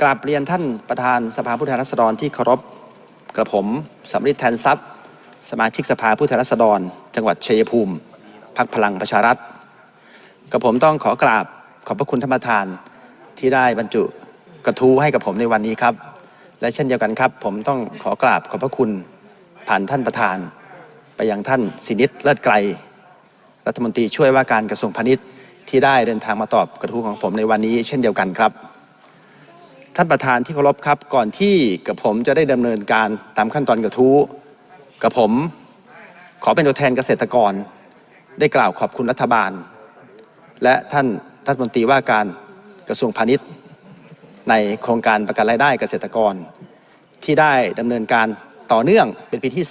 กราบเรียนท่านประธานสภาผู้แทนราษฎรที่เคารพกระผมสำริดแทนทรัพย์ สมาชิกสภาผู้แทนราษฎร จังหวัดชัยภูมิพักพลังประชารัฐกระผมต้องขอกราบขอบพระคุณท่านประธานที่ได้บรรจุกระทู้ให้กับผมในวันนี้ครับ และเช่นเดียวกันครับ ผมต้องขอกราบขอบพระคุณผ่านท่านประธาน ไปยังท่านสินิตเลิศไกล รัฐมนตรีช่วยว่าการกระทรวงพาณิชย์ที่ได้เดินทางมาตอบกระทู้ของผมในวันนี้ เช่นเดียวกันครับ ท่านประธานที่เคารพครับ ก่อนที่กับผมจะได้ดำเนินการตามขั้นตอนกระทู้กับผมขอเป็นตัวแทนเกษตรกร ได้กล่าวขอบคุณรัฐบาล และท่านรัฐมนตรีว่าการกระทรวงพาณิชย์ ในโครงการประกันรายได้เกษตรกร ที่ได้ดำเนินการต่อเนื่องเป็นปีที่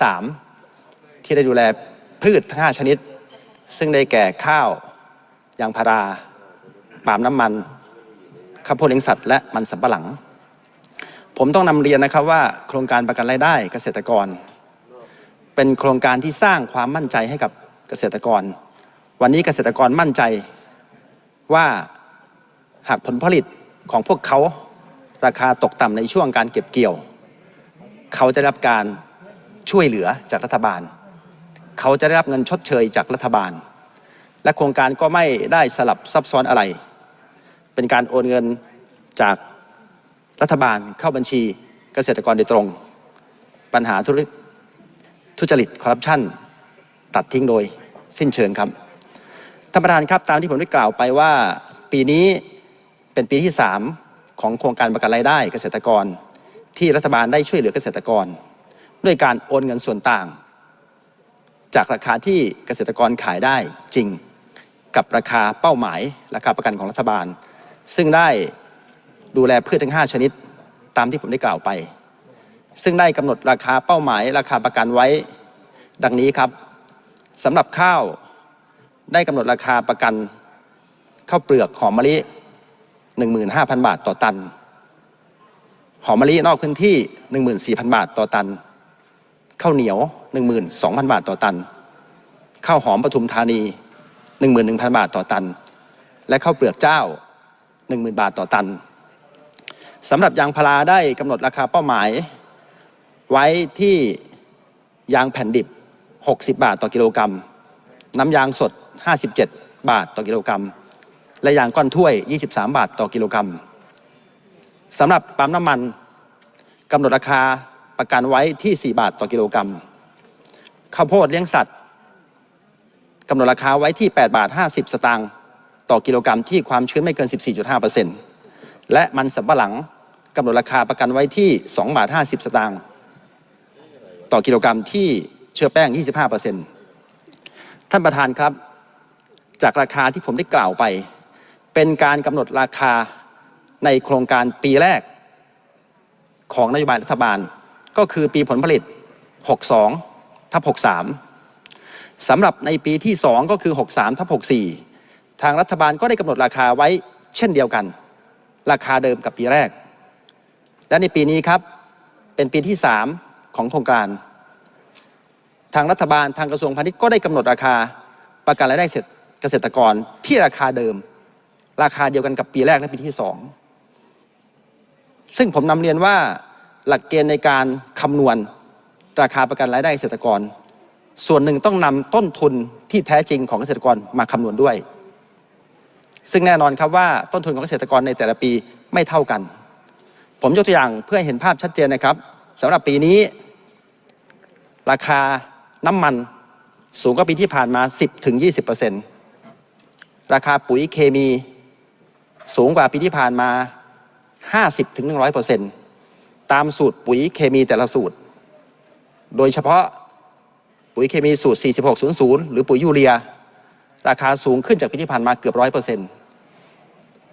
3 ที่ได้ดูแลพืชทั้ง 5 ชนิด ซึ่งได้แก่ข้าว ยางพาราปาล์มน้ำมัน ข้าวโพดเลี้ยงสัตว์และมันสำปะหลัง ผมต้องนำเรียนนะครับว่าโครงการประกันรายได้เกษตรกร เป็นโครงการที่สร้างความมั่นใจให้กับเกษตรกร วันนี้เกษตรกรมั่นใจว่าหากผลผลิตของพวกเขาราคาตกต่ำในช่วงการเก็บเกี่ยว เขาจะได้รับการช่วยเหลือจากรัฐบาล เขาจะได้รับเงินชดเชยจากรัฐบาล และโครงการก็ไม่ได้สลับซับซ้อนอะไร เป็นการโอนเงิน จากรัฐบาลเข้าบัญชีเกษตรกรโดยตรง ปัญหาทุจริตคอร์รัปชันตัดทิ้งโดยสิ้นเชิงครับท่านประธานครับตามที่ผมได้กล่าวไปว่า ปีนี้เป็นปีที่ 3 ของโครงการประกันรายได้เกษตรกร ที่รัฐบาลได้ช่วยเหลือเกษตรกร ด้วยการโอนเงินส่วนต่าง จากราคาที่เกษตรกรขายได้จริง กับราคาเป้าหมาย ราคาประกันของรัฐบาล ซึ่งได้ ดูแลพืชทั้ง 5 ชนิดตามที่ผมได้กล่าวไป ซึ่งได้กำหนดราคาเป้าหมายราคาประกันไว้ ดังนี้ครับสำหรับข้าวได้กำหนดราคาประกันข้าวเปลือกหอมมะลิ 15,000 บาทต่อตัน หอมมะลินอกพื้นที่ 14,000 บาทต่อตัน ข้าวเหนียว 12,000 บาทต่อตัน ข้าวหอมปทุมธานี 11,000 บาทต่อตัน และข้าวเปลือกเจ้า 10,000 บาทต่อตัน สำหรับยางพาราได้กำหนดราคาเป้าหมาย ไว้ที่ยางแผ่นดิบ 60 บาทต่อกิโลกรัม น้ำยางสด 57 บาทต่อกิโลกรัม และยางก้อนถ้วย 23 บาทต่อกิโลกรัมสำหรับปั๊มน้ำมันกำหนดราคาประกันไว้ที่ 4 บาทต่อกิโลกรัมข้าวโพดเลี้ยงสัตว์กำหนดราคาไว้ที่ 8 บาท 50 สตางค์ต่อกิโลกรัมที่ความชื้นไม่เกิน 14.5% และมันสำปะหลังกำหนดราคาประกันไว้ที่2บาท50 สตางค์ต่อกิโลกรัมที่เชื้อแป้ง 25%ท่านประธานครับ จากราคาที่ผมได้กล่าวไป เป็นการกำหนดราคาในโครงการปีแรก ของนโยบายรัฐบาล ก็คือปีผลผลิต 62ทับ63สำหรับในปีที่ 2 ก็คือ 63ทับ64 ทางรัฐบาลก็ได้กำหนดราคาไว้เช่นเดียวกัน ราคาเดิมกับปีแรก และในปีนี้ครับเป็นปีที่ 3 ของโครงการ ทางรัฐบาลทางกระทรวงพาณิชย์ก็ได้กำหนดราคาประกันรายได้เกษตรกรที่ราคาเดิม ราคาเดียวกันกับปีแรกและปีที่สองซึ่งผมนำเรียนว่าหลักเกณฑ์ในการคำนวณราคาประกันรายได้เกษตรกร ส่วนหนึ่งต้องนำต้นทุนที่แท้จริงของเกษตรกรมาคำนวณด้วย ซึ่งแน่นอนครับว่าต้นทุนของเกษตรกรในแต่ละปีไม่เท่ากัน ผมยกตัวอย่างเพื่อให้เห็นภาพชัดเจนนะครับสำหรับปีนี้ ราคาน้ำมันสูงกว่าปีที่ผ่านมา 10-20%ราคาปุ๋ยเคมีสูงกว่าปีที่ผ่านมา 50-100%ตามสูตรปุ๋ยเคมีแต่ละสูตร โดยเฉพาะปุ๋ยเคมีสูตร 4600 หรือปุ๋ยยูเรีย ราคาสูงขึ้นจากปีที่ผ่านมาเกือบ 100%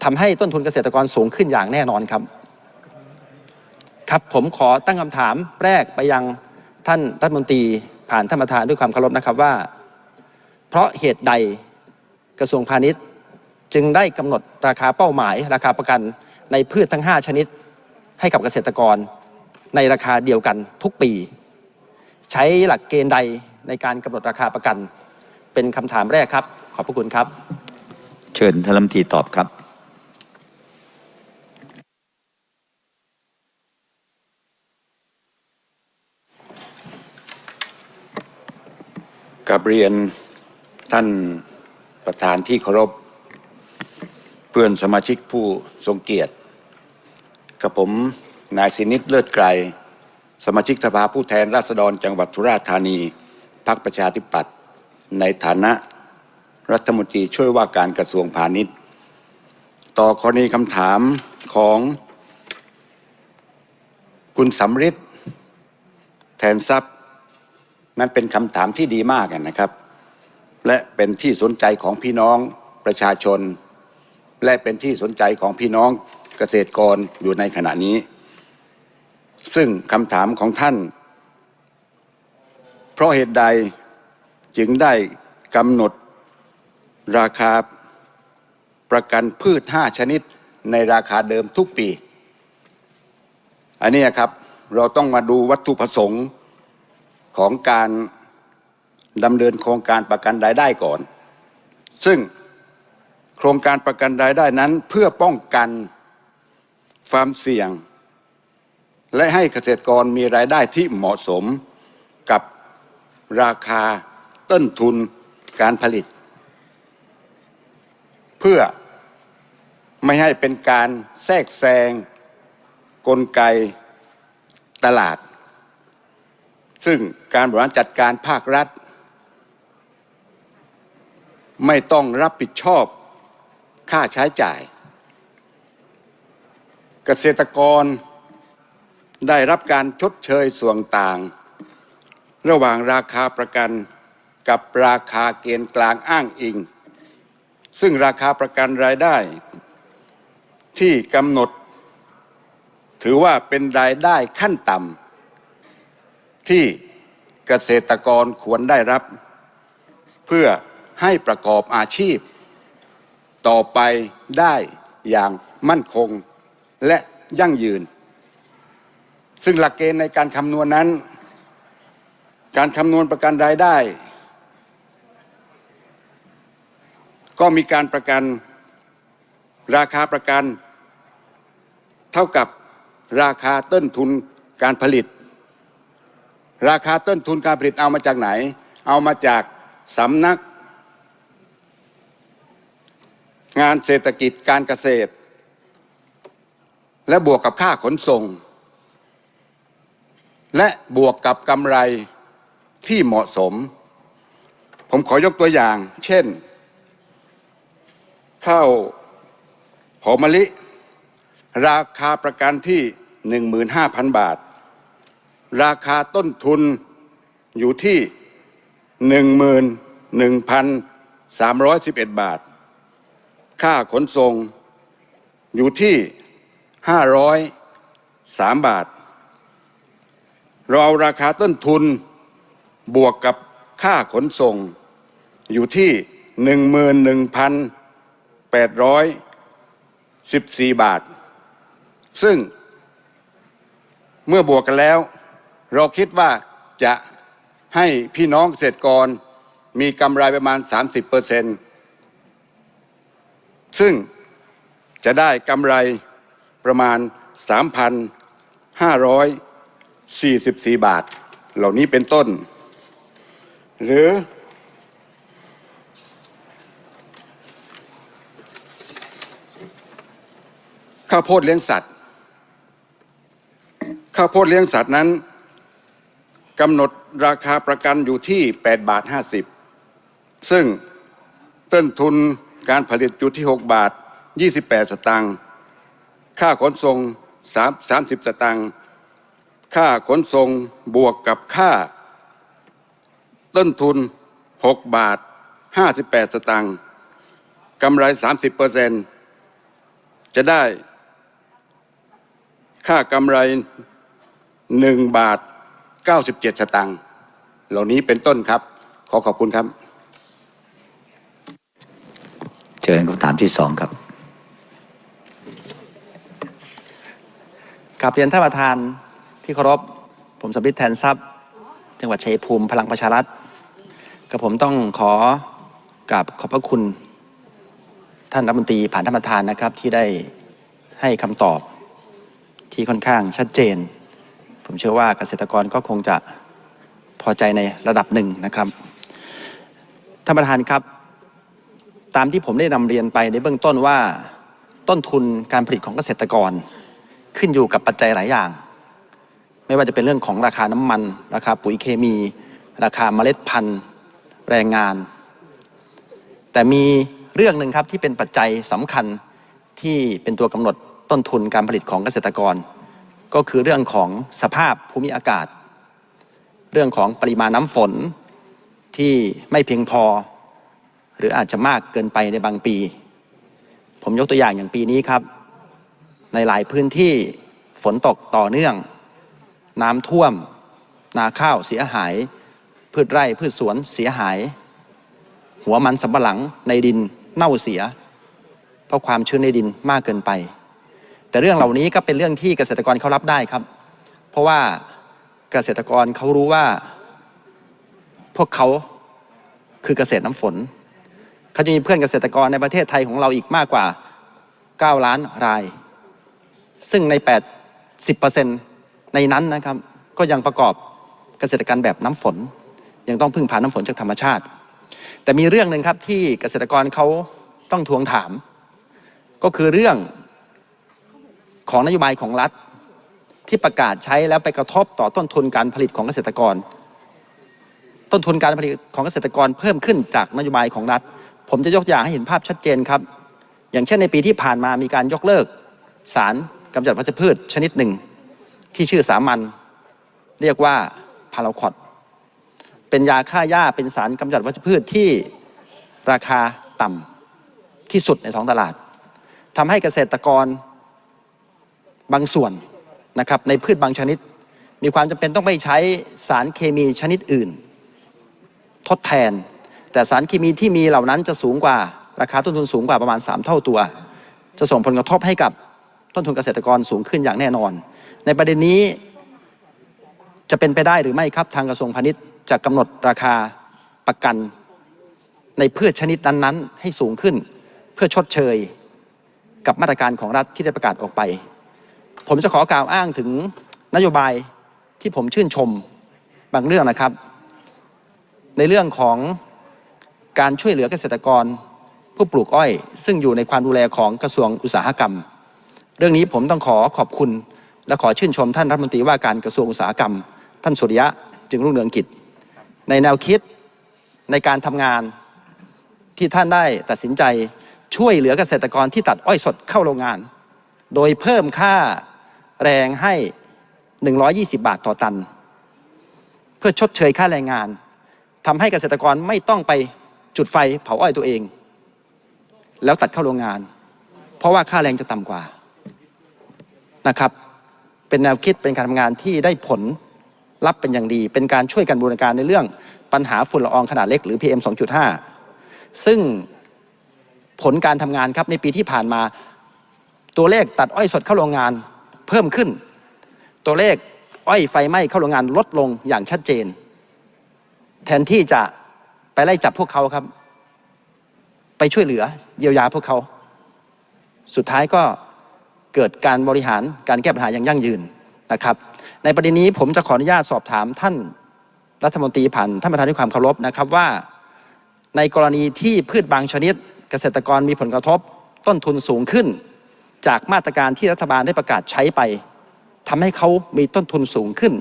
ทำให้ต้นทุนเกษตรกรสูงขึ้นอย่างแน่นอนครับ ครับผมขอตั้งคำถามแรกไปยังท่านรัฐมนตรีผ่านท่านประธานด้วยความเคารพนะครับว่า เพราะเหตุใดกระทรวงพาณิชย์ จึงได้กำหนดราคาเป้าหมาย ราคาประกันในพืชทั้ง 5 ชนิด ให้กับเกษตรกร ในราคาเดียวกันทุกปี ใช้หลักเกณฑ์ใดในการกำหนดราคาประกัน เป็นคำถามแรกครับ ขอบพระคุณครับ เชิญท่านรัฐมนตรีตอบครับ กับเรียนท่านประธานที่เคารพ เพื่อนสมาชิกผู้ทรงเกียรติ กับผมนายสินิตเลิศไกร สมาชิกสภาผู้แทนราษฎรจังหวัดสุราษฎร์ธานีพรรคประชาธิปัตย์ในฐานะรัฐมนตรีช่วยว่าการกระทรวงพาณิชย์ ต่อกรณีคำถามของคุณสำริดแทนทรัพย์ นั่นเป็นคำถามที่ดีมากนะครับ และเป็นที่สนใจของพี่น้องประชาชน และเป็นที่สนใจของพี่น้องเกษตรกรอยู่ในขณะนี้ ซึ่งคำถามของท่าน เพราะเหตุใดจึงได้กำหนดราคาประกันพืช 5 ชนิดในราคาเดิมทุกปี อันนี้ครับเราต้องมาดูวัตถุประสงค์ ของการดำเนินโครงการประกันรายได้ก่อน ซึ่งโครงการประกันรายได้นั้นเพื่อป้องกันความเสี่ยง และให้เกษตรกรมีรายได้ที่เหมาะสมกับราคาต้นทุนการผลิต เพื่อไม่ให้เป็นการแทรกแซงกลไกตลาด ซึ่งการบริหารจัดการภาครัฐ ไม่ต้องรับผิดชอบค่าใช้จ่าย เกษตรกรได้รับการชดเชยส่วนต่าง ระหว่างราคาประกันกับราคาเกณฑ์กลางอ้างอิง ซึ่งราคาประกันรายได้ที่กำหนด ถือว่าเป็นรายได้ขั้นต่ำ ที่เกษตรกรควรได้รับ เพื่อให้ประกอบอาชีพ ต่อไปได้อย่างมั่นคงและยั่งยืน ซึ่งหลักเกณฑ์ในการคำนวณนั้น การคำนวณประกันรายได้ ก็มีการประกันราคาประกัน เท่ากับราคาต้นทุนการผลิต ราคาต้นทุนการผลิตเอามาจากไหน เอามาจากสำนัก งานเศรษฐกิจการเกษตร และบวกกับค่าขนส่ง และบวกกับกำไรที่เหมาะสม ผมขอยกตัวอย่าง เช่น ข้าวหอมมะลิ ราคาประกันที่ 15,000 บาท ราคาต้นทุนอยู่ที่ 11,311 บาท ค่าขนส่งอยู่ที่ 503 บาท เราเอาราคาต้นทุนบวกกับค่าขนส่ง อยู่ที่ 11,814 บาท ซึ่งเมื่อบวกกันแล้ว เราคิดว่าจะให้พี่น้องเกษตรกรมีกำไรประมาณ 30เปอร์เซ็นต์ซึ่งจะได้กำไรประมาณ 3,544 บาท เหล่านี้เป็นต้น หรือ ข้าวโพดเลี้ยงสัตว์ ข้าวโพดเลี้ยงสัตว์นั้น กำหนดราคาประกันอยู่ที่ 8 บาท 50 ซึ่งต้นทุนการผลิตอยู่ที่ 6 บาท 28 สตางค์ ค่าขนส่ง3 30 สตางค์ ค่าขนส่งบวกกับค่า ต้นทุน 6 บาท 58 สตางค์กำไร 30เปอร์เซ็นต์จะได้ ค่ากำไรหนึ่งบาท เก้าสิบเจ็ดสตางค์เหล่านี้เป็นต้นครับ ขอขอบคุณครับ เชิญคำถามที่สองครับกลับเรียนท่านประธานที่เคารพผมสำริดแทนทรัพย์ จังหวัดชัยภูมิพลังประชารัฐกับผมต้องขอกราบขอบพระคุณ ท่านรัฐมนตรีผ่านท่านประธานนะครับที่ได้ให้คำตอบที่ค่อนข้างชัดเจน ผมเชื่อว่าเกษตรกรก็คงจะพอใจในระดับหนึ่งนะครับท่านประธานครับ ตามที่ผมได้นำเรียนไปในเบื้องต้นว่า ต้นทุนการผลิตของเกษตรกร ขึ้นอยู่กับปัจจัยหลายอย่าง ไม่ว่าจะเป็นเรื่องของราคาน้ำมัน ราคาปุ๋ยเคมี ราคาเมล็ดพันธุ์แรงงาน แต่มีเรื่องหนึ่งครับที่เป็นปัจจัยสำคัญที่เป็นตัวกำหนดต้นทุนการผลิตของเกษตรกร ก็คือเรื่องของสภาพภูมิอากาศ เรื่องของปริมาณน้ำฝนที่ไม่เพียงพอ หรืออาจจะมากเกินไปในบางปี ผมยกตัวอย่างอย่างปีนี้ครับ ในหลายพื้นที่ฝนตกต่อเนื่อง น้ำท่วม นาข้าวเสียหาย พืชไร่พืชสวนเสียหาย หัวมันสำปะหลังในดินเน่าเสีย เพราะความชื้นในดินมากเกินไป แต่เรื่องเหล่านี้ก็เป็นเรื่องที่เกษตรกรเขารับได้ครับ เพราะว่าเกษตรกรเขารู้ว่า พวกเขาคือเกษตรน้ำฝนเขาจะมีเพื่อนเกษตรกรในประเทศไทยของเราอีกมากกว่า 9 ล้านราย ซึ่งใน 80%ในนั้นนะครับ ก็ยังประกอบเกษตรกรรมแบบน้ำฝน ยังต้องพึ่งพาน้ำฝนจากธรรมชาติ แต่มีเรื่องหนึ่งครับที่เกษตรกรเขาต้องทวงถาม ก็คือเรื่อง ของนโยบายของรัฐ ที่ประกาศใช้แล้วไปกระทบต่อต้นทุนการผลิตของเกษตรกร ต้นทุนการผลิตของเกษตรกรเพิ่มขึ้นจากนโยบายของรัฐ ผมจะยกอย่างให้เห็นภาพชัดเจนครับ อย่างเช่นในปีที่ผ่านมามีการยกเลิก สารกำจัดวัชพืชชนิดหนึ่ง ที่ชื่อสามัญเรียกว่าพาราคอดเป็นยาฆ่าหญ้าเป็นสารกำจัดวัชพืชที่ราคาต่ำที่สุดในท้องตลาดทำให้เกษตรกร บางส่วนนะครับในพืชบางชนิด มีความจำเป็นต้องไปใช้สารเคมีชนิดอื่น ทดแทน แต่สารเคมีที่มีเหล่านั้นจะสูงกว่าราคาต้นทุนสูงกว่าประมาณ 3 เท่าตัว จะส่งผลกระทบให้กับต้นทุนเกษตรกรสูงขึ้นอย่างแน่นอน ในประเด็นนี้จะเป็นไปได้หรือไม่ครับทางกระทรวงพาณิชย์จะกำหนดราคาประกัน ในพืชชนิดนั้นๆ ให้สูงขึ้น เพื่อชดเชย กับมาตรการของรัฐที่ได้ประกาศออกไป ผมจะขอกล่าวอ้างถึงนโยบายที่ผมชื่นชมบางเรื่องนะครับ ในเรื่องของการช่วยเหลือเกษตรกร ผู้ปลูกอ้อย ซึ่งอยู่ในความดูแลของกระทรวงอุตสาหกรรม เรื่องนี้ผมต้องขอขอบคุณ และขอชื่นชมท่านรัฐมนตรีว่าการกระทรวงอุตสาหกรรม ท่านสุริยะจึงรุ่งเรืองกิจ ในแนวคิดในการทำงานที่ท่านได้ตัดสินใจช่วยเหลือเกษตรกรที่ตัดอ้อยสดเข้าโรงงาน โดยเพิ่มค่า แรงให้ 120 บาทต่อตัน เพื่อชดเชยค่าแรงงานทำให้เกษตรกรไม่ต้องไปจุดไฟเผาอ้อยตัวเอง แล้วตัดเข้าโรงงาน เพราะว่าค่าแรงจะต่ำกว่านะครับ เป็นแนวคิดเป็นการทำงานที่ได้ผลลัพธ์เป็นอย่างดี เป็นการช่วยกันบูรณาการในเรื่องปัญหาฝุ่นละอองขนาดเล็กหรือ PM 2.5 ซึ่งผลการทำงานครับในปีที่ผ่านมา ตัวเลขตัดอ้อยสดเข้าโรงงาน เพิ่มขึ้น ตัวเลขอ้อยไฟไหม้เข้าโรงงานลดลงอย่างชัดเจน แทนที่จะไปไล่จับพวกเขาครับ ไปช่วยเหลือเยียวยาพวกเขา สุดท้ายก็เกิดการบริหารการแก้ปัญหาอย่างยั่งยืนนะครับ ในประเด็นนี้ผมจะขออนุญาตสอบถามท่านรัฐมนตรีผ่านท่านประธานด้วยความเคารพนะครับว่า ในกรณีที่พืชบางชนิด เกษตรกรมีผลกระทบต้นทุนสูงขึ้น จากมาตรการที่รัฐบาลได้ประกาศใช้ไปทำให้เขามีต้นทุนสูงขึ้น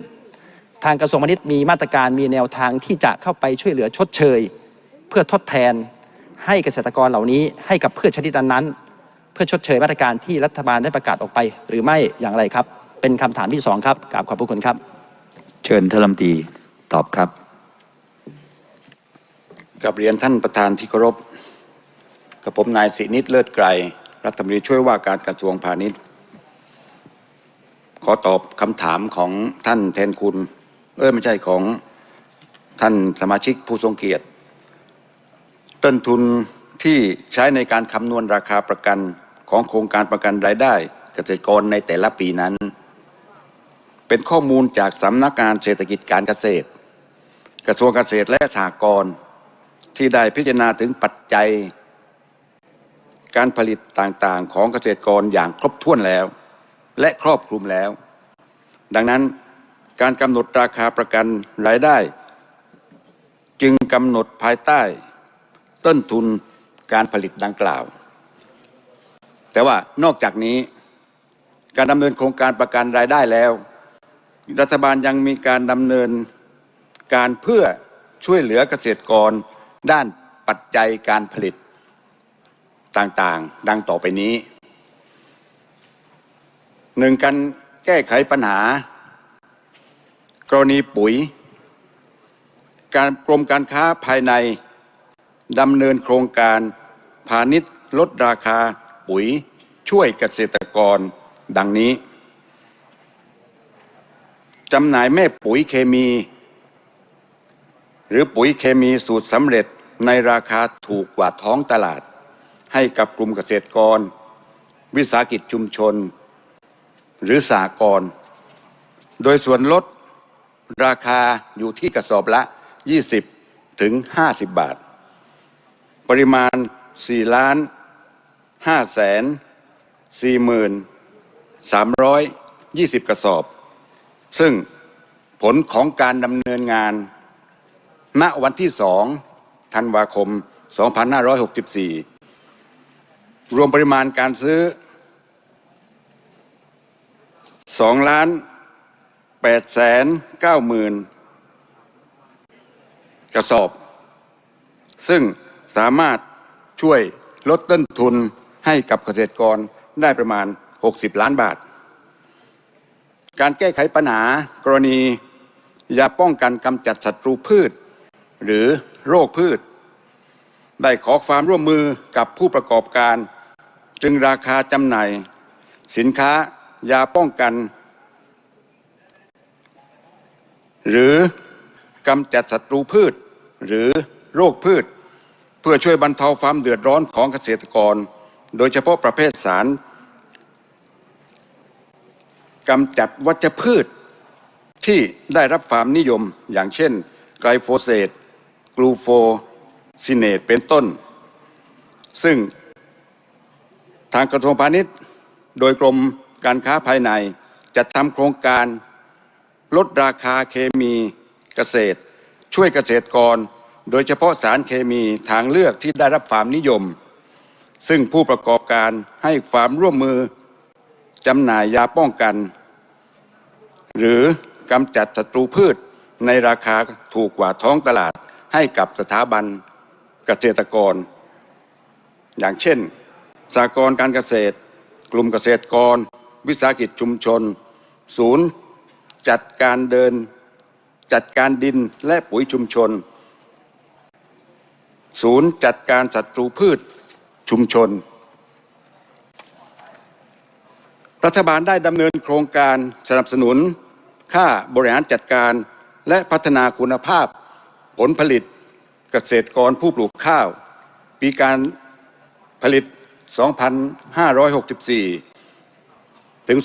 ทางกระทรวงพาณิชย์มีมาตรการมีแนวทางที่จะเข้าไปช่วยเหลือชดเชย เพื่อทดแทนให้เกษตรกรเหล่านี้ให้กับพืชชนิดนั้นๆเพื่อชดเชยมาตรการที่รัฐบาลได้ประกาศออกไป หรือไม่อย่างไรครับ เป็นคำถามที่สองครับกราบขอบพระคุณครับ เชิญท่านรัฐมนตรีตอบครับกับเรียนท่านประธานที่เคารพกับผมนายสินิตเลิศไกร รัฐมนตรีช่วยว่าการกระทรวงพาณิชย์ ขอตอบคำถามของท่านแทนคุณ เออไม่ใช่ของท่านสมาชิกผู้ทรงเกียรติ ต้นทุนที่ใช้ในการคำนวณราคาประกันของโครงการประกันรายได้ เกษตรกรในแต่ละปีนั้น เป็นข้อมูลจากสำนักงานเศรษฐกิจการเกษตร กระทรวงเกษตรและสหกรณ์ที่ได้พิจารณาถึงปัจจัย การผลิตต่างๆ ของเกษตรกรอย่างครบถ้วนแล้ว และครอบคลุมแล้ว ดังนั้นการกำหนดราคาประกันรายได้ จึงกำหนดภายใต้ ต้นทุนการผลิตดังกล่าว แต่ว่านอกจากนี้การดำเนินโครงการประกันรายได้แล้ว รัฐบาลยังมีการดำเนินการเพื่อช่วยเหลือเกษตรกรด้านปัจจัยการผลิต ต่างๆ ดังต่อไปนี้หนึ่งการแก้ไขปัญหา กรณีปุ๋ย การกรมการค้าภายในดำเนินโครงการพาณิชย์ลดราคาปุ๋ยช่วยเกษตรกรดังนี้จำหน่ายแม่ปุ๋ยเคมี หรือปุ๋ยเคมีสูตรสำเร็จในราคาถูกกว่าท้องตลาด ให้กับกลุ่มเกษตรกร วิสาหกิจชุมชน หรือสากร โดยส่วนลดราคาอยู่ที่กระสอบละ 20 ถึง 50 บาท ปริมาณ 4 ล้าน5แสน4หมื่น320 กระสอบ ซึ่งผลของการดำเนินงาน ณวันที่ 2 ธันวาคม 2564 รวมปริมาณการซื้อ2ล้าน8แสน9หมื่นกระสอบ ซึ่งสามารถช่วยลดต้นทุนให้กับเกษตรกรได้ประมาณ 60 ล้านบาท การแก้ไขปัญหากรณียาป้องกันกำจัดศัตรูพืช หรือโรคพืช ได้ขอความร่วมมือกับผู้ประกอบการ จึงราคาจำหน่าย สินค้ายาป้องกัน หรือกำจัดศัตรูพืช หรือโรคพืช เพื่อช่วยบรรเทาความเดือดร้อนของเกษตรกร โดยเฉพาะประเภทสารกำจัดวัชพืช ที่ได้รับความนิยมอย่างเช่น ไกลโฟเสตกลูโฟซิเนตเป็นต้น ซึ่ง ทางกระทรวงพาณิชย์ โดยกรมการค้าภายในจะทำโครงการลดราคาเคมีเกษตร ช่วยเกษตรกร โดยเฉพาะสารเคมีทางเลือกที่ได้รับความนิยม ซึ่งผู้ประกอบการให้ความร่วมมือจำหน่ายยาป้องกัน หรือกำจัดศัตรูพืชในราคาถูกกว่าท้องตลาดให้กับสถาบันเกษตรกร อย่างเช่น สากลการเกษตร กลุ่มเกษตรกร วิสาหกิจชุมชน ศูนย์ จัดการเดิน จัดการดินและปุ๋ยชุมชน ศูนย์จัดการศัตรูพืชชุมชน รัฐบาลได้ดำเนินโครงการสนับสนุน ค่าบริหารจัดการและพัฒนาคุณภาพ ผลผลิตเกษตรกรผู้ปลูกข้าว ปีการผลิต 2564 ถึง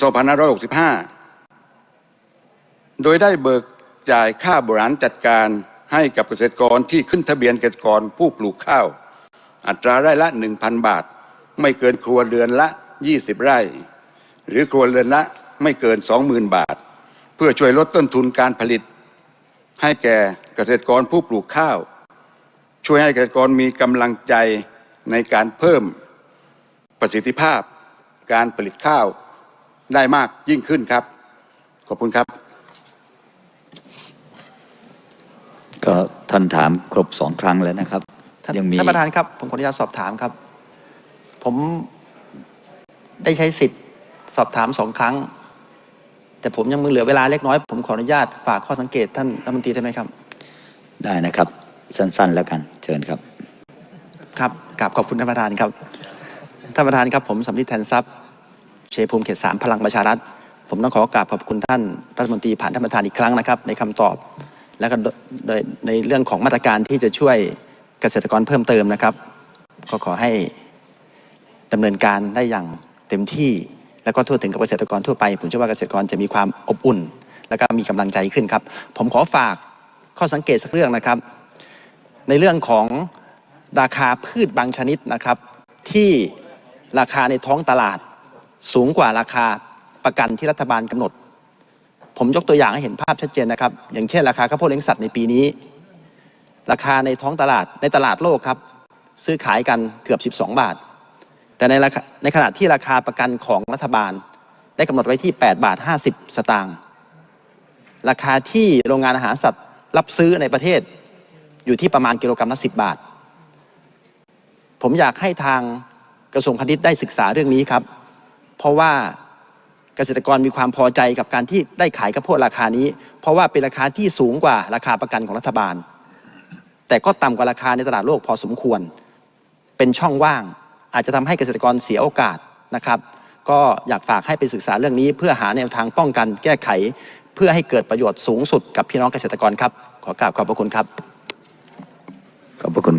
2565 โดยได้เบิกจ่ายค่าบริหารจัดการให้กับเกษตรกรที่ขึ้นทะเบียนเกษตรกรผู้ปลูกข้าว อัตราไร่ละ 1,000 บาท ไม่เกินครัวเรือนละ 20 ไร่ หรือครัวเรือนละไม่เกิน 20,000 บาท เพื่อช่วยลดต้นทุนการผลิต ให้แก่เกษตรกรผู้ปลูกข้าว ช่วยให้เกษตรกรมีกำลังใจในการเพิ่ม ประสิทธิภาพการผลิตข้าวได้มากยิ่งขึ้นครับ ขอบคุณครับ ก็ท่านถามครบสองครั้งแล้วนะครับท่านยังมีท่านประธานครับ ผมขออนุญาตสอบถามครับ ผมได้ใช้สิทธิ์สอบถามสองครั้ง แต่ผมยังมือเหลือเวลาเล็กน้อย ผมขออนุญาตฝากข้อสังเกตท่านรัฐมนตรีได้ไหมครับ ได้นะครับ สั้นๆแล้วกัน เชิญครับ ครับกราบขอบคุณท่านประธานครับ ท่านประธานครับผมสำลิดแทนทรัพย์เชยภูมิเขตสามพลังประชารัฐ ผมต้องขอกราบขอบคุณท่านรัฐมนตรีผ่านท่านประธานอีกครั้งนะครับ ในคำตอบ และก็โดยในเรื่องของมาตรการที่จะช่วยเกษตรกรเพิ่มเติมนะครับ ก็ขอให้ดำเนินการได้อย่างเต็มที่ แล้วก็ทั่วถึงกับเกษตรกรทั่วไป ผมเชื่อว่าเกษตรกรจะมีความอบอุ่น และก็มีกำลังใจขึ้นครับ ผมขอฝากข้อสังเกตสักเรื่องนะครับ ในเรื่องของราคาพืชบางชนิดนะครับที่ ราคาในท้องตลาด สูงกว่าราคาประกันที่รัฐบาลกำหนด ผมยกตัวอย่างให้เห็นภาพชัดเจนนะครับ อย่างเช่นราคาข้าวโพดเลี้ยงสัตว์ในปีนี้ ราคาในท้องตลาดในตลาดโลกครับ ซื้อขายกันเกือบ 12 บาท แต่ในราคาในขณะที่ราคาประกันของรัฐบาล ได้กำหนดไว้ที่ 8 บาท 50 สตางค์ราคาที่โรงงานอาหารสัตว์รับซื้อในประเทศอยู่ที่ประมาณกิโลกรัมละ10 บาท ผมอยากให้ทาง กระทรวงพาณิชย์ได้ศึกษาเรื่องนี้ครับ เพราะว่าเกษตรกรมีความพอใจกับการที่ได้ขายข้าวโพดราคานี้ เพราะว่าเป็นราคาที่สูงกว่าราคาประกันของรัฐบาล แต่ก็ต่ำกว่าราคาในตลาดโลกพอสมควร เป็นช่องว่างอาจจะทำให้เกษตรกรเสียโอกาสนะครับ ก็อยากฝากให้ไปศึกษาเรื่องนี้ เพื่อหาแนวทางป้องกันแก้ไข เพื่อให้เกิดประโยชน์สูงสุดกับพี่น้องเกษตรกรครับ ขอกราบขอบพระคุณครับ ขอบพระคุณครับ